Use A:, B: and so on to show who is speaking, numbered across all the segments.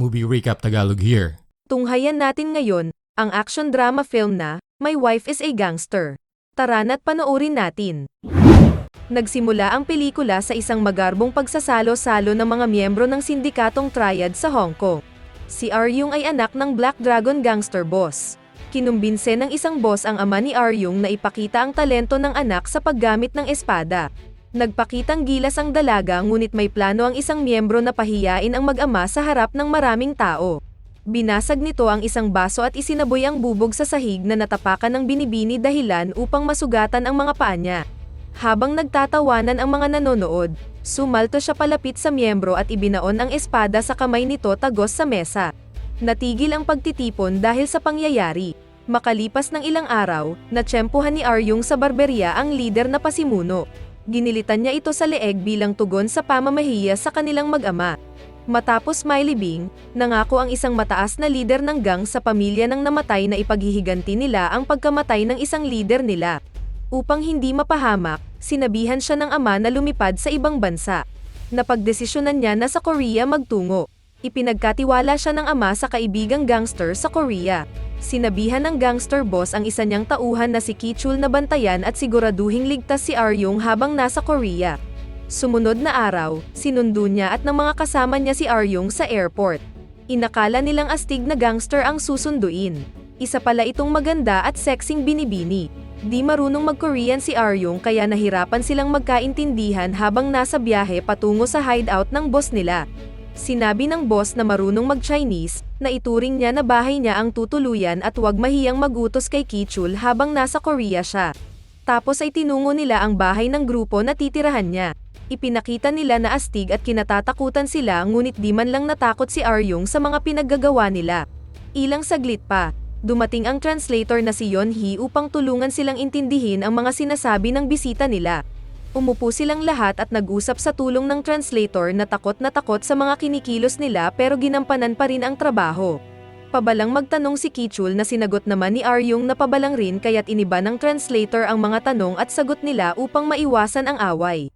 A: Movie Recap Tagalog here.
B: Tunghayan natin ngayon, ang action drama film na, My Wife is a Gangster. Tara na't panoorin natin. Nagsimula ang pelikula sa isang magarbong pagsasalo-salo ng mga miyembro ng sindikatong triad sa Hong Kong. Si Aryung ay anak ng Black Dragon gangster boss. Kinumbinse ng isang boss ang ama ni Aryung na ipakita ang talento ng anak sa paggamit ng espada. Nagpakitang gilas ang dalaga ngunit may plano ang isang miyembro na pahiyain ang mag-ama sa harap ng maraming tao. Binasag nito ang isang baso at isinaboy ang bubog sa sahig na natapakan ng binibini dahilan upang masugatan ang mga paa niya. Habang nagtatawanan ang mga nanonood, sumalto siya palapit sa miyembro at ibinaon ang espada sa kamay nito tagos sa mesa. Natigil ang pagtitipon dahil sa pangyayari. Makalipas ng ilang araw, natsyempohan ni Aryung sa barberya ang lider na pasimuno. Ginilitan niya ito sa leeg bilang tugon sa pamamahiya sa kanilang mag-ama. Matapos mailibing, nangako ang isang mataas na lider ng gang sa pamilya ng namatay na ipaghihiganti nila ang pagkamatay ng isang lider nila. Upang hindi mapahamak, sinabihan siya ng ama na lumipad sa ibang bansa. Napagdesisyonan niya na sa Korea magtungo. Ipinagkatiwala siya ng ama sa kaibigang gangster sa Korea. Sinabihan ng gangster boss ang isa niyang tauhan na si Kichul na bantayan at siguraduhing ligtas si Aryong habang nasa Korea. Sumunod na araw, sinundo niya at ng mga kasama niya si Aryong sa airport. Inakala nilang astig na gangster ang susunduin. Isa pala itong maganda at sexing binibini. Di marunong mag-Korean si Aryong kaya nahirapan silang magkaintindihan habang nasa biyahe patungo sa hideout ng boss nila. Sinabi ng boss na marunong mag-Chinese, na ituring niya na bahay niya ang tutuluyan at huwag mahiyang magutos kay Kichul habang nasa Korea siya. Tapos ay tinungo nila ang bahay ng grupo na titirahan niya. Ipinakita nila na astig at kinatatakutan sila ngunit di man lang natakot si Aryong sa mga pinaggagawa nila. Ilang saglit pa, dumating ang translator na si Yon Hee upang tulungan silang intindihin ang mga sinasabi ng bisita nila. Umupo silang lahat at nag-usap sa tulong ng translator na takot na takot sa mga kinikilos nila pero ginampanan pa rin ang trabaho. Pabalang magtanong si Kichul na sinagot naman ni Aryong na pabalang rin kaya't iniba ng translator ang mga tanong at sagot nila upang maiwasan ang away.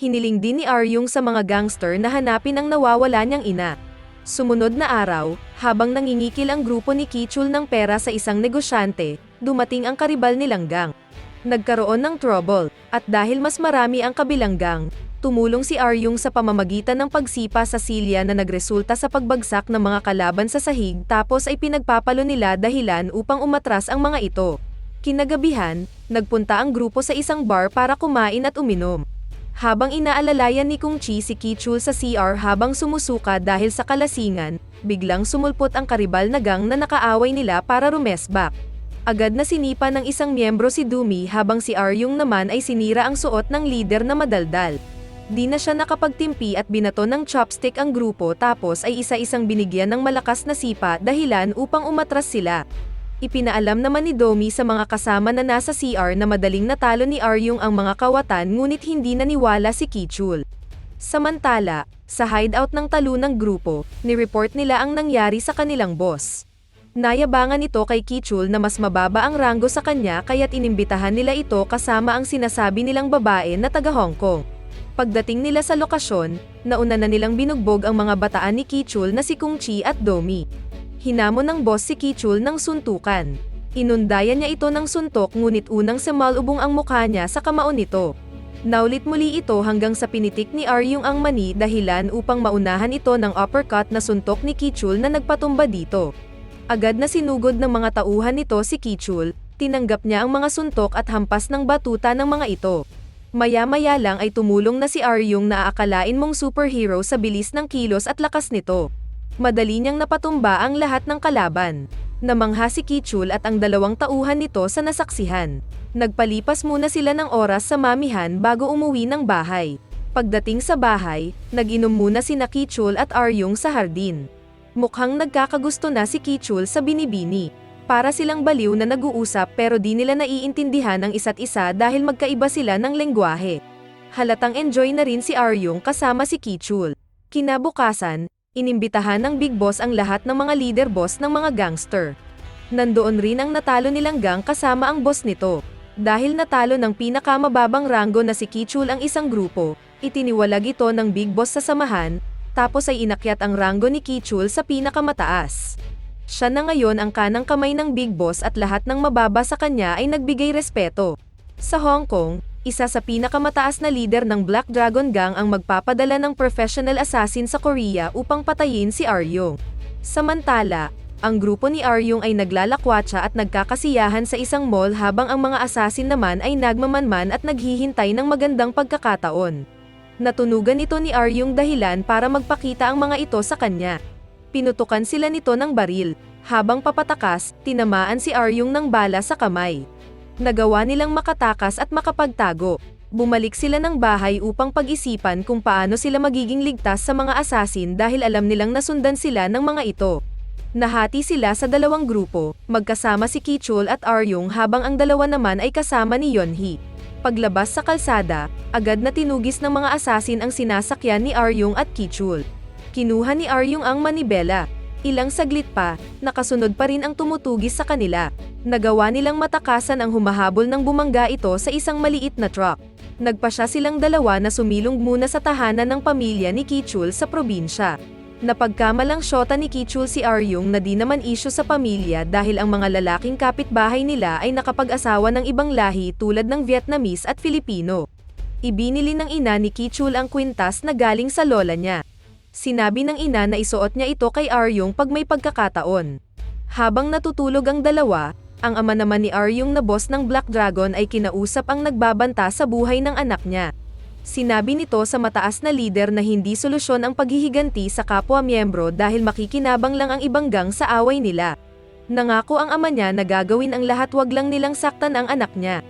B: Hiniling din ni Aryong sa mga gangster na hanapin ang nawawala niyang ina. Sumunod na araw, habang nangingikil ang grupo ni Kichul ng pera sa isang negosyante, dumating ang karibal nilang gang. Nagkaroon ng trouble, at dahil mas marami ang kabilang gang, tumulong si Aryong sa pamamagitan ng pagsipa sa silya na nagresulta sa pagbagsak ng mga kalaban sa sahig tapos ay pinagpapalo nila dahilan upang umatras ang mga ito. Kinagabihan, nagpunta ang grupo sa isang bar para kumain at uminom. Habang inaalalayan ni Kung Chi si Kichul sa CR habang sumusuka dahil sa kalasingan, biglang sumulpot ang karibal na gang na nakaaway nila para rumesbak. Agad na sinipa ng isang miyembro si Dumi habang si Aryung naman ay sinira ang suot ng lider na madaldal. Di na siya nakapagtimpi at binato ng chopstick ang grupo tapos ay isa-isang binigyan ng malakas na sipa dahilan upang umatras sila. Ipinaalam naman ni Domi sa mga kasama na nasa CR na madaling natalo ni Aryung ang mga kawatan ngunit hindi naniwala si Kichul. Samantala, sa hideout ng talunang grupo, ni-report nila ang nangyari sa kanilang boss. Nayabangan ito kay Kichul na mas mababa ang ranggo sa kanya kaya't inimbitahan nila ito kasama ang sinasabi nilang babae na taga Hong Kong. Pagdating nila sa lokasyon, nauna na nilang binugbog ang mga bataan ni Kichul na si Kung Chi at Domi. Hinamon ng boss si Kichul ng suntukan. Inundayan niya ito ng suntok ngunit unang semalubong ang mukha niya sa kamaon nito. Naulit muli ito hanggang sa pinitik ni Aryung ang mani dahilan upang maunahan ito ng uppercut na suntok ni Kichul na nagpatumba dito. Agad na sinugod ng mga tauhan nito si Kichul, tinanggap niya ang mga suntok at hampas ng batuta ng mga ito. Maya-maya lang ay tumulong na si Aryung na aakalain mong superhero sa bilis ng kilos at lakas nito. Madali niyang napatumba ang lahat ng kalaban. Namangha si Kichul at ang dalawang tauhan nito sa nasaksihan. Nagpalipas muna sila ng oras sa mamihan bago umuwi ng bahay. Pagdating sa bahay, nag-inom muna si Kichul at Aryung sa hardin. Mukhang nagkakagusto na si Kichul sa binibini. Para silang baliw na nag-uusap pero di nila naiintindihan ang isa't isa dahil magkaiba sila ng lengguwahe. Halatang enjoy na rin si Aryung kasama si Kichul. Kinabukasan, inimbitahan ng Big Boss ang lahat ng mga leader boss ng mga gangster. Nandoon rin ang natalo nilang gang kasama ang boss nito. Dahil natalo ng pinakamababang ranggo na si Kichul ang isang grupo, itiniwalag ito ng Big Boss sa samahan, tapos ay inakyat ang ranggo ni Kichul sa pinakamataas. Siya na ngayon ang kanang kamay ng Big Boss at lahat ng mababa sa kanya ay nagbigay respeto. Sa Hong Kong, isa sa pinakamataas na leader ng Black Dragon Gang ang magpapadala ng professional assassin sa Korea upang patayin si Aryong. Samantala, ang grupo ni Aryong ay naglalakwatsa at nagkakasiyahan sa isang mall habang ang mga assassin naman ay nagmamanman at naghihintay ng magandang pagkakataon. Natunugan ito ni Aryong dahilan para magpakita ang mga ito sa kanya. Pinutukan sila nito ng baril. Habang papatakas, tinamaan si Aryong ng bala sa kamay. Nagawa nilang makatakas at makapagtago. Bumalik sila ng bahay upang pag-isipan kung paano sila magiging ligtas sa mga asasin dahil alam nilang nasundan sila ng mga ito. Nahati sila sa dalawang grupo, magkasama si Kichul at Aryong habang ang dalawa naman ay kasama ni Yonhee. Paglabas sa kalsada, agad na tinugis ng mga asasin ang sinasakyan ni Aryong at Kichul. Kinuha ni Aryong ang manibela. Ilang saglit pa, nakasunod pa rin ang tumutugis sa kanila. Nagawa nilang matakasan ang humahabol ng bumangga ito sa isang maliit na truck. Nagpasya silang dalawa na sumilong muna sa tahanan ng pamilya ni Kichul sa probinsya. Napagkamalang syota ni Kichul si Aryong na di naman isyo sa pamilya dahil ang mga lalaking kapitbahay nila ay nakapag-asawa ng ibang lahi tulad ng Vietnamese at Filipino. Ibinili ng ina ni Kichul ang kwintas na galing sa lola niya. Sinabi ng ina na isuot niya ito kay Aryong pag may pagkakataon. Habang natutulog ang dalawa, ang ama naman ni Aryong na boss ng Black Dragon ay kinausap ang nagbabanta sa buhay ng anak niya. Sinabi nito sa mataas na leader na hindi solusyon ang paghihiganti sa kapwa miyembro dahil makikinabang lang ang ibang gang sa away nila. Nangako ang ama niya na gagawin ang lahat wag lang nilang saktan ang anak niya.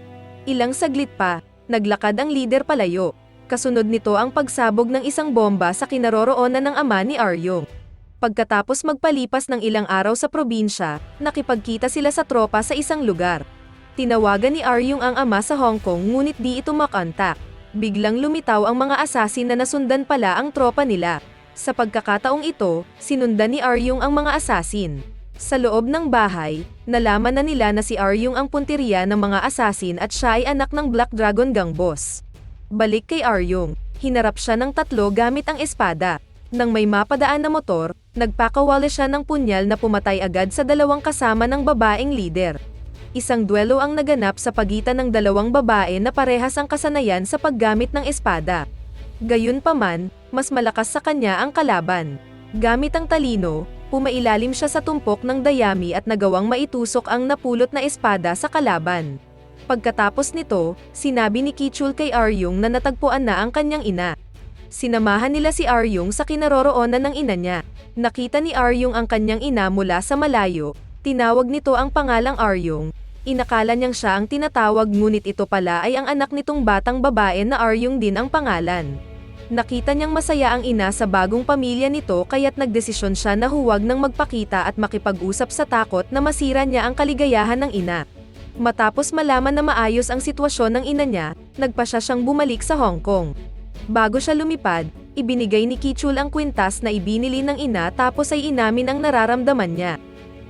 B: Ilang saglit pa, naglakad ang leader palayo. Kasunod nito ang pagsabog ng isang bomba sa kinaroroonan ng ama ni Aryong. Pagkatapos magpalipas ng ilang araw sa probinsya, nakipagkita sila sa tropa sa isang lugar. Tinawagan ni Aryong ang ama sa Hong Kong ngunit di ito makontak. Biglang lumitaw ang mga asasin na nasundan pala ang tropa nila. Sa pagkakataong ito, sinundan ni Aryong ang mga asasin. Sa loob ng bahay, nalaman na nila na si Aryong ang punteriya ng mga asasin at siya ay anak ng Black Dragon Gang boss. Balik kay Aryong, hinarap siya ng tatlo gamit ang espada. Nang may mapadaan na motor, nagpakawala siya ng punyal na pumatay agad sa dalawang kasama ng babaeng leader. Isang duelo ang naganap sa pagitan ng dalawang babae na parehas ang kasanayan sa paggamit ng espada. Gayunpaman, mas malakas sa kanya ang kalaban. Gamit ang talino, pumailalim siya sa tumpok ng dayami at nagawang maitusok ang napulot na espada sa kalaban. Pagkatapos nito, sinabi ni Kichul kay Aryong na natagpuan na ang kanyang ina. Sinamahan nila si Aryong sa kinaroroonan ng ina niya. Nakita ni Aryong ang kanyang ina mula sa malayo, tinawag nito ang pangalang Aryong. Inakala niyang siya ang tinatawag ngunit ito pala ay ang anak nitong batang babae na Aryong din ang pangalan. Nakita niyang masaya ang ina sa bagong pamilya nito kaya't nagdesisyon siya na huwag nang magpakita at makipag-usap sa takot na masira niya ang kaligayahan ng ina. Matapos malaman na maayos ang sitwasyon ng ina niya, nagpa siya siyang bumalik sa Hong Kong. Bago siya lumipad, ibinigay ni Kichul ang kwintas na ibinili ng ina tapos ay inamin ang nararamdaman niya.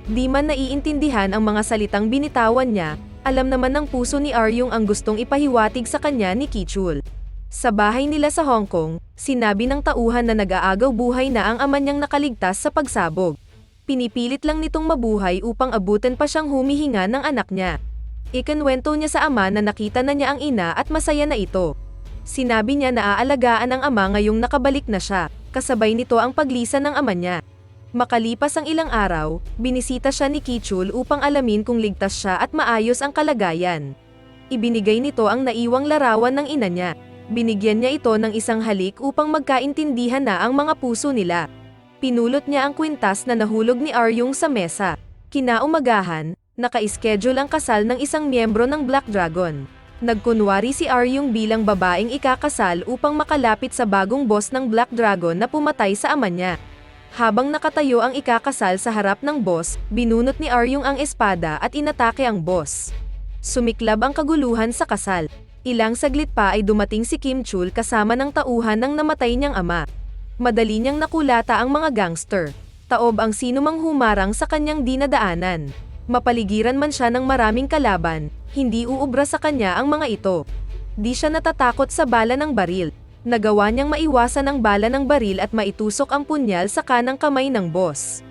B: Di man naiintindihan ang mga salitang binitawan niya, alam naman ng puso ni Aryong ang gustong ipahiwatig sa kanya ni Kichul. Sa bahay nila sa Hong Kong, sinabi ng tauhan na nag-aagaw buhay na ang ama niyang nakaligtas sa pagsabog. Pinipilit lang nitong mabuhay upang abutan pa siyang humihinga ng anak niya. Ikanwento niya sa ama na nakita na niya ang ina at masaya na ito. Sinabi niya na aalagaan ang ama ngayong nakabalik na siya, kasabay nito ang paglisan ng ama niya. Makalipas ang ilang araw, binisita siya ni Kichul upang alamin kung ligtas siya at maayos ang kalagayan. Ibinigay nito ang naiwang larawan ng ina niya. Binigyan niya ito ng isang halik upang magkaintindihan na ang mga puso nila. Pinulot niya ang kwintas na nahulog ni Aryong sa mesa. Kinaumagahan, naka-schedule ang kasal ng isang miyembro ng Black Dragon. Nagkunwari si Aryong bilang babaeng ikakasal upang makalapit sa bagong boss ng Black Dragon na pumatay sa ama niya. Habang nakatayo ang ikakasal sa harap ng boss, binunot ni Aryong ang espada at inatake ang boss. Sumiklab ang kaguluhan sa kasal. Ilang saglit pa ay dumating si Kim Chul kasama ng tauhan ng namatay niyang ama. Madali niyang nakulata ang mga gangster. Taob ang sino mang humarang sa kanyang dinadaanan. Mapaligiran man siya ng maraming kalaban, hindi uubra sa kanya ang mga ito. Di siya natatakot sa bala ng baril. Nagawa niyang maiwasan ang bala ng baril at maitusok ang punyal sa kanang kamay ng boss.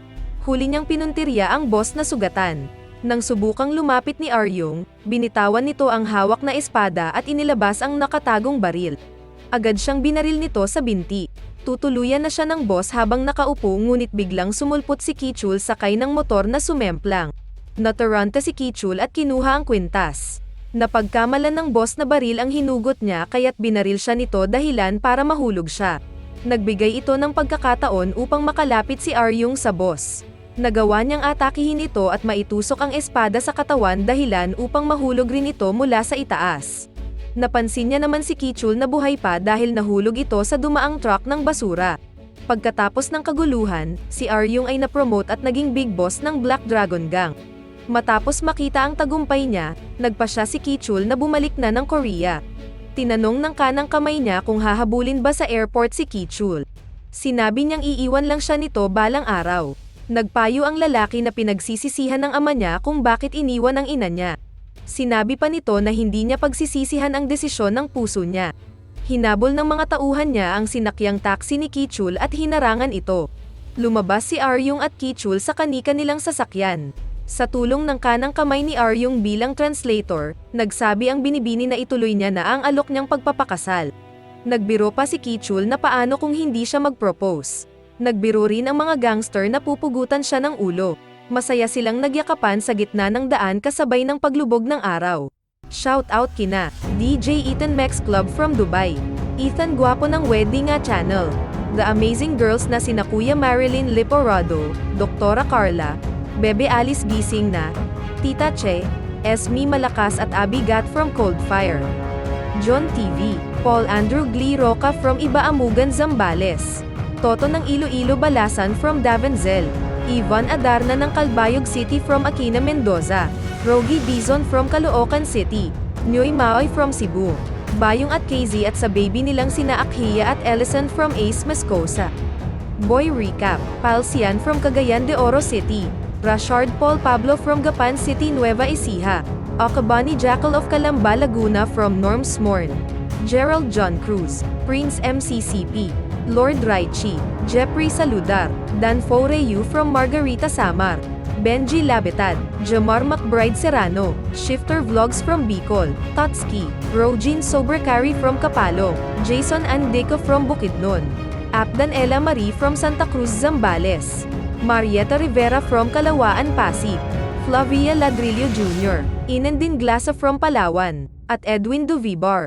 B: Huli niyang pinuntirya ang boss na sugatan. Nang subukang lumapit ni Aryong, binitawan nito ang hawak na espada at inilabas ang nakatagong baril. Agad siyang binaril nito sa binti. Tutuluyan na siya ng boss habang nakaupo ngunit biglang sumulpot si Kichul sakay ng motor na sumemplang. Nataranta si Kichul at kinuha ang kwintas. Napagkamalan ng boss na baril ang hinugot niya kaya't binaril siya nito dahilan para mahulog siya. Nagbigay ito ng pagkakataon upang makalapit si Aryong sa boss. Nagawa niyang atakihin ito at maitusok ang espada sa katawan dahilan upang mahulog rin ito mula sa itaas. Napansin niya naman si Kichul na buhay pa dahil nahulog ito sa dumaang truck ng basura. Pagkatapos ng kaguluhan, si Aryong ay napromote at naging big boss ng Black Dragon Gang. Matapos makita ang tagumpay niya, nagpa siya si Kichul na bumalik na ng Korea. Tinanong ng kanang kamay niya kung hahabulin ba sa airport si Kichul. Sinabi niyang iiwan lang siya nito balang araw. Nagpayo ang lalaki na pinagsisisihan ng ama niya kung bakit iniwan ang ina niya. Sinabi pa nito na hindi niya pagsisisihan ang desisyon ng puso niya. Hinabol ng mga tauhan niya ang sinakyang taxi ni Kichul at hinarangan ito. Lumabas si Aryong at Kichul sa kanika nilang sasakyan. Sa tulong ng kanang kamay ni Aryong bilang translator, nagsabi ang binibini na ituloy niya na ang alok niyang pagpapakasal. Nagbiro pa si Kichul na paano kung hindi siya mag-propose. Nagbiro rin ang mga gangster na pupugutan siya ng ulo. Masaya silang nagyakapan sa gitna ng daan kasabay ng paglubog ng araw. Shout out kina DJ Ethan Mex Club from Dubai. Ethan Guapo ng Wedding nga Channel. The Amazing Girls na sina Kuya Marilyn Liporado, Doktora Carla, Bebe Alice Gising na, Tita Che, Esme Malakas at Abby Gat from Cold Fire. John TV, Paul Andrew Glee Roca from Ibaamugan Zambales. Toto ng Iloilo Balasan from Davenzel. Ivan Adarna ng Calbayog City from Aquina Mendoza. Rogi Dizon from Caloocan City. Nyoy Maoy from Cebu. Bayong at KZ at sa baby nilang sina Akhiya at Ellison from Ace Mascosa. Boy Recap, Palsian from Cagayan de Oro City. Rashard Paul Pablo from Gapan City, Nueva Ecija. Akabani Jackal of Calamba, Laguna from Norm Smorn. Gerald John Cruz, Prince MCCP. Lord Raichi, Jeffrey Saludar, Dan Foreyu from Margarita Samar. Benji Labetad, Jamar McBride Serrano, Shifter Vlogs from Bicol, Totski, Rogin Sobrecari from Kapalo, Jason Andeco from Bukidnon, Apdan Ella Marie from Santa Cruz Zambales, Marieta Rivera from Kalawaan Pasig, Flavia Ladrillo Jr., Inandin Glasa from Palawan, at Edwin Duvibar.